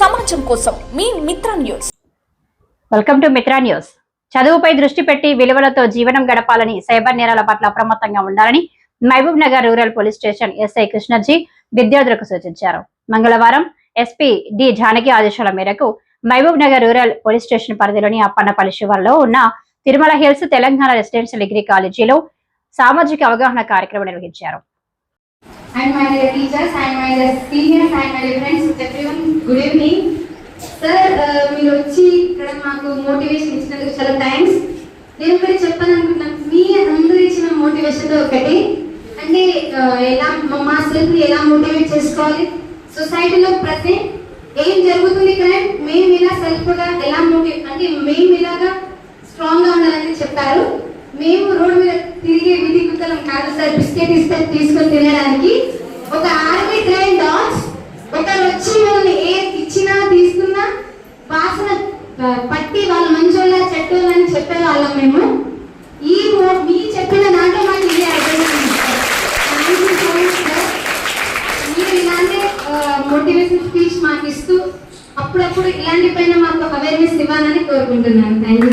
సమాజం కోసం. మీ Mitra news. Welcome to Mitra news. చదువుపై దృష్టి పెట్టి విలువలతో జీవనం గడపాలని సైబర్ నేరాల పట్ల అప్రమత్తంగా ఉండాలని Mahabubnagar rural police station SI Krishnaji విద్యార్థులకు సూచించారు. మంగళవారం ఎస్పీ డి జానకి ఆదేశాల మేరకు Mahabub Nagar rural police station పరిధిలోని అప్పన్నపల్లి శివార్లో ఉన్న Tirumala hills Telangana residential degree కాలేజీలో సామాజిక అవగాహన కార్యక్రమం నిర్వహించారు. And my dear teachers and my dear seniors and my dear friends with everyone good evening sir మీరు వచ్చి ఇక్కడ మాకు మోటివేషన్ ఇచ్చినందుకు చాలా థ్యాంక్స్ నేను కూడా చెప్పాలనుకుంటున్నాను. మీ అందరూ ఇచ్చిన మోటివేషన్ ఒకటి. అంటే ఎలా మా- మా సెల్ఫ్ ఎలా మోటివేట్ చేసుకోవాలి? సొసైటీలో ప్రజెంట్ ఏం జరుగుతుంది కరెంట్ మేము ఇలా సెల్ఫ్గా ఎలా మోటివేట్ అంటే మేము ఇలాగా స్ట్రాంగ్గా ఉండాలని చెప్పారు. మేము రోడ్డు మీద తిరిగే విధి కుతలం కాదు సార్ బిస్కెట్ ఇస్తే తీసుకొని తినడానికి ఒక ఆర్మీ పట్టి వాళ్ళ మంచోళ్ళ చెట్టోళ్ళ అని చెప్పే వాళ్ళం మేము. ఈ మీ చెప్పిన దాంట్లో మాకు ఇది అర్థమైంది సార్. మీరు ఇలాంటి మోటివేషన్ స్పీచ్ మాకు ఇస్తూ అప్పుడప్పుడు ఇలాంటి పైన మాకు అవేర్నెస్ ఇవ్వాలని కోరుకుంటున్నాను. Thank you